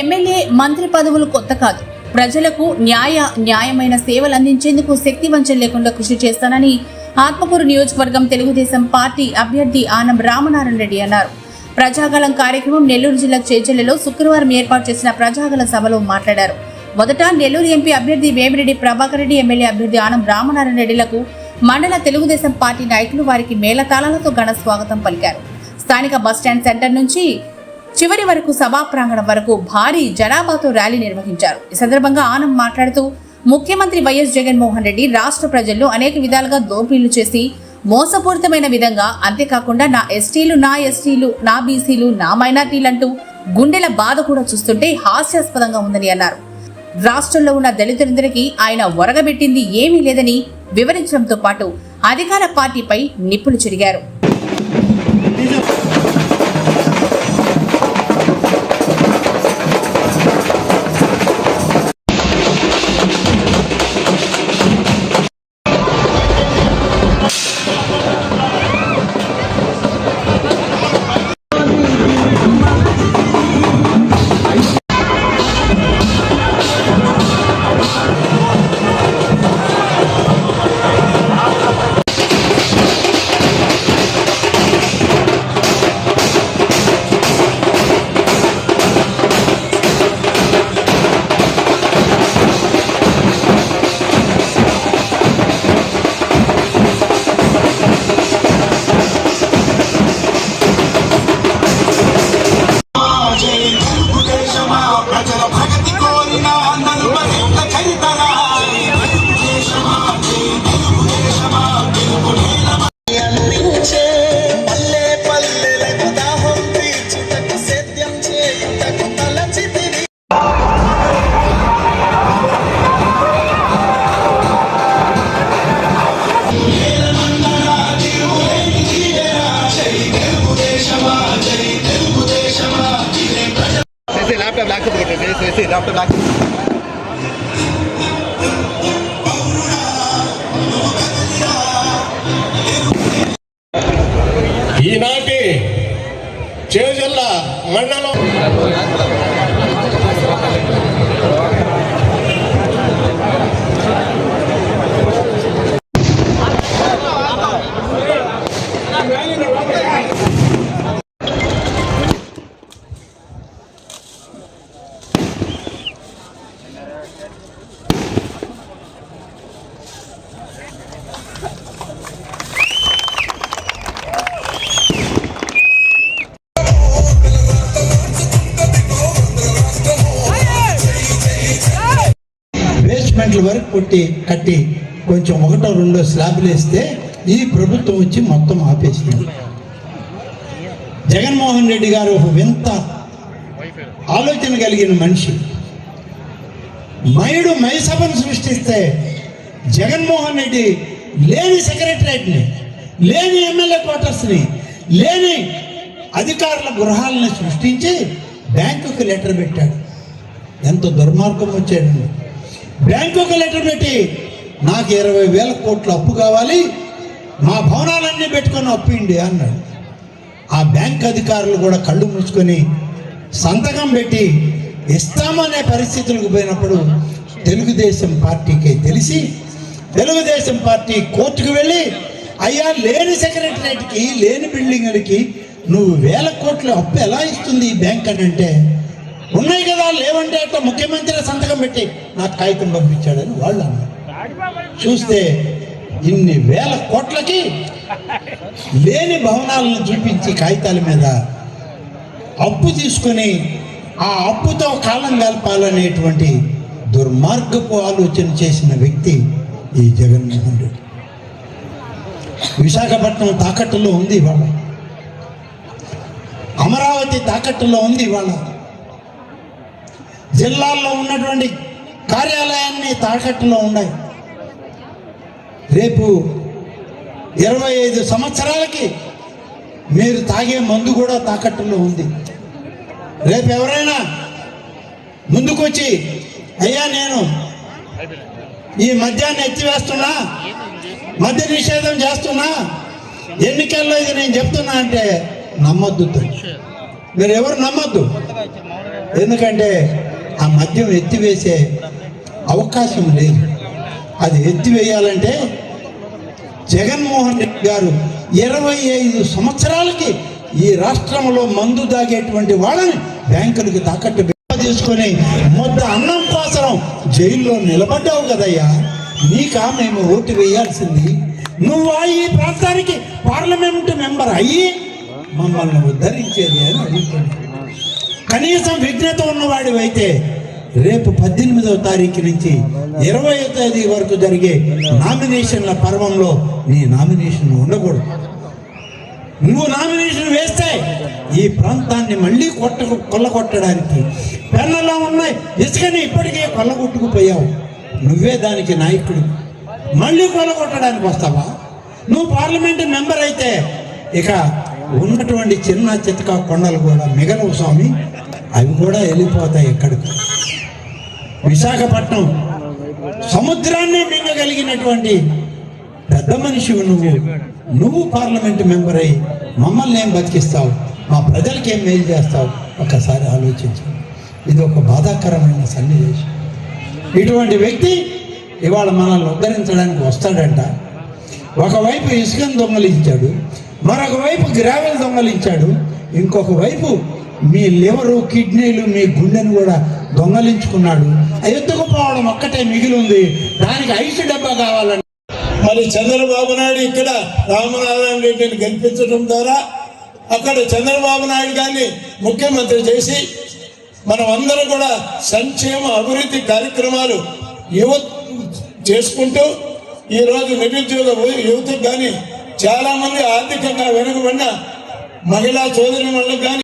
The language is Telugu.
ఎమ్మెల్యే మంత్రి పదవులు కొత్త కాదు. ప్రజలకు న్యాయ న్యాయమైన సేవలు అందించేందుకు శక్తి వంచన లేకుండా కృషి చేస్తానని ఆత్మకూరు నియోజకవర్గం తెలుగుదేశం పార్టీ అభ్యర్థి ఆనం రామనారాయణ రెడ్డి అన్నారు. ప్రజాగలం కార్యక్రమం నెల్లూరు జిల్లా చేజల్లలో శుక్రవారం ఏర్పాటు చేసిన ప్రజాగల సభలో మాట్లాడారు. మొదట నెల్లూరు ఎంపీ అభ్యర్థి వేమిరెడ్డి ప్రభాకర్ రెడ్డి ఎమ్మెల్యే అభ్యర్థి ఆనం రామనారాయణ రెడ్డిలకు మండల తెలుగుదేశం పార్టీ నాయకులు వారికి మేళతాళాలతో ఘన స్వాగతం పలికారు. స్థానిక బస్టాండ్ సెంటర్ నుంచి చివరి వరకు సభా ప్రాంగణం వరకు భారీ జనాభాతో ర్యాలీ నిర్వహించారు. ఈ సందర్భంగా ఆనంద్ మాట్లాడుతూ ముఖ్యమంత్రి వైఎస్ జగన్మోహన్ రెడ్డి రాష్ట్ర ప్రజల్లో అనేక విధాలుగా దోపిడీలు చేసి మోసపూరితమైన విధంగా అంతేకాకుండా నా ఎస్టీలు నా ఎస్టీలు నా బీసీలు నా మైనార్టీలు అంటూ గుండెల బాధ కూడా చూస్తుంటే హాస్యాస్పదంగా ఉందని అన్నారు. రాష్ట్రంలో ఉన్న దళితులందరికీ ఆయన ఒరగబెట్టింది ఏమీ లేదని వివరించడంతో పాటు అధికార పార్టీపై నిప్పులు చెరిగారు. అపార్ట్మెంట్ల వరకు కొట్టి కట్టి కొంచెం ఒకటో రెండో స్లాబ్లు వేస్తే ఈ ప్రభుత్వం వచ్చి మొత్తం ఆపేసింది. జగన్మోహన్ రెడ్డి గారు ఒక వింత ఆలోచన కలిగిన మనిషి. మయుడు మైసభను సృష్టిస్తే జగన్మోహన్ రెడ్డి లేని సెక్రటరేట్ని లేని ఎమ్మెల్యే క్వార్టర్స్ని లేని అధికారుల గృహాలను సృష్టించి బ్యాంకుకి లెటర్ పెట్టాడు. ఎంత దుర్మార్గం వచ్చాడండి. బ్యాంకుకి లెటర్ పెట్టి నాకు ఇరవై వేల కోట్ల అప్పు కావాలి మా భవనాలన్నీ పెట్టుకొని అప్పిండి అన్నాడు. ఆ బ్యాంక్ అధికారులు కూడా కళ్ళు మూసుకొని సంతకం పెట్టి ఇస్తామనే పరిస్థితులకు పోయినప్పుడు తెలుగుదేశం పార్టీకి తెలిసి తెలుగుదేశం పార్టీ కోర్టుకు వెళ్ళి అయ్యా లేని సెక్రటరేట్కి లేని బిల్డింగ్లకి నువ్వు వేల కోట్ల అప్పు ఎలా ఇస్తుంది ఈ బ్యాంక్ అని అంటే ఉన్నాయి కదా లేవంటే అట్లా ముఖ్యమంత్రి సంతకం పెట్టి నాకు కాగితం పంపించాడని వాళ్ళు అన్నారు. చూస్తే ఇన్ని వేల కోట్లకి లేని భవనాలను చూపించి కాగితాల మీద అప్పు తీసుకొని ఆ అప్పుతో కాలం గడపాలనేటువంటి దుర్మార్గపు ఆలోచన చేసిన వ్యక్తి ఈ జగన్మోహన్ రెడ్డి. విశాఖపట్నం తాకట్టులో ఉంది ఇవాళ. అమరావతి తాకట్టులో ఉంది ఇవాళ. జిల్లాల్లో ఉన్నటువంటి కార్యాలయాన్ని తాకట్టులో ఉన్నాయి. రేపు ఇరవై ఐదు సంవత్సరాలకి మీరు తాగే మందు కూడా తాకట్టులో ఉంది. రేపు ఎవరైనా ముందుకొచ్చి అయ్యా నేను ఈ మద్యాన్ని ఎత్తివేస్తున్నా మద్య నిషేధం చేస్తున్నా ఎన్నికల్లో ఇది నేను చెప్తున్నా అంటే నమ్మొద్దు. మీరు ఎవరు నమ్మొద్దు? ఎందుకంటే ఆ మద్యం ఎత్తివేసే అవకాశం లేదు. అది ఎత్తివేయాలంటే జగన్మోహన్ రెడ్డి గారు ఇరవై ఐదు సంవత్సరాలకి ఈ రాష్ట్రంలో మందు దాగేటువంటి వాళ్ళని బ్యాంకులకు తాకట్టు తీసుకొని మొద్ద అన్నం కోసం జైల్లో నిలబడ్డావు కదయ్యా. నీకా మేము ఓటు వేయాల్సింది. నువ్వా ఈ ప్రాంతానికి పార్లమెంట్ మెంబర్ అయ్యి మమ్మల్ని ఉద్ధరించేది అని అడుగుతున్నాను. కనీసం విఘ్నత ఉన్నవాడివైతే రేపు పద్దెనిమిదవ తారీఖు నుంచి ఇరవై తేదీ వరకు జరిగే నామినేషన్ల పర్వంలో నీ నామినేషన్ ఉండకూడదు. నువ్వు నామినేషన్ వేస్తే ఈ ప్రాంతాన్ని మళ్ళీ కొట్ట కొల్లగొట్టడానికి పెన్నలో ఉన్నాయి. ఇసుకని ఇప్పటికే కొల్లగొట్టుకుపోయావు. నువ్వే దానికి నాయకుడు. మళ్ళీ కొల్లగొట్టడానికి వస్తావా? నువ్వు పార్లమెంట్ మెంబర్ అయితే ఇక ఉన్నటువంటి చిన్న చితక కొండలు కూడా మిగలవు స్వామి. అవి కూడా వెళ్ళిపోతాయి ఎక్కడికి విశాఖపట్నం సముద్రాన్ని మింగగలిగినటువంటి పెద్ద మనిషి నువ్వు. నువ్వు పార్లమెంట్ మెంబర్ అయి మమ్మల్ని ఏం బతికిస్తావు? మా ప్రజలకి ఏం మేలు చేస్తావు? ఒక్కసారి ఆలోచించు. ఇది ఒక బాధాకరమైన సన్నివేశం. ఇటువంటి వ్యక్తి ఇవాళ మనల్ని ఉద్ధరించడానికి వస్తాడంట. ఒకవైపు ఇసుకను దొంగలించాడు మరొక వైపు గ్రావెల్ దొంగలించాడు ఇంకొక వైపు మీ లివరు కిడ్నీలు మీ గుండెను కూడా దొంగలించుకున్నాడు. ఎత్తుకుపోవడం ఒక్కటే మిగిలి ఉంది. దానికి ఐసు డబ్బా కావాలని. మరి చంద్రబాబు నాయుడు ఇక్కడ రామనారాయణ రెడ్డిని గెలిపించడం ద్వారా అక్కడ చంద్రబాబు నాయుడు గారిని ముఖ్యమంత్రి చేసి మనం అందరం కూడా సంక్షేమ అభివృద్ధి కార్యక్రమాలు యువ చేసుకుంటూ ఈరోజు నిరుద్యోగ యువతకు కానీ చాలామంది ఆర్థికంగా వెనుకబడిన మహిళా సోదరి వాళ్ళకు కానీ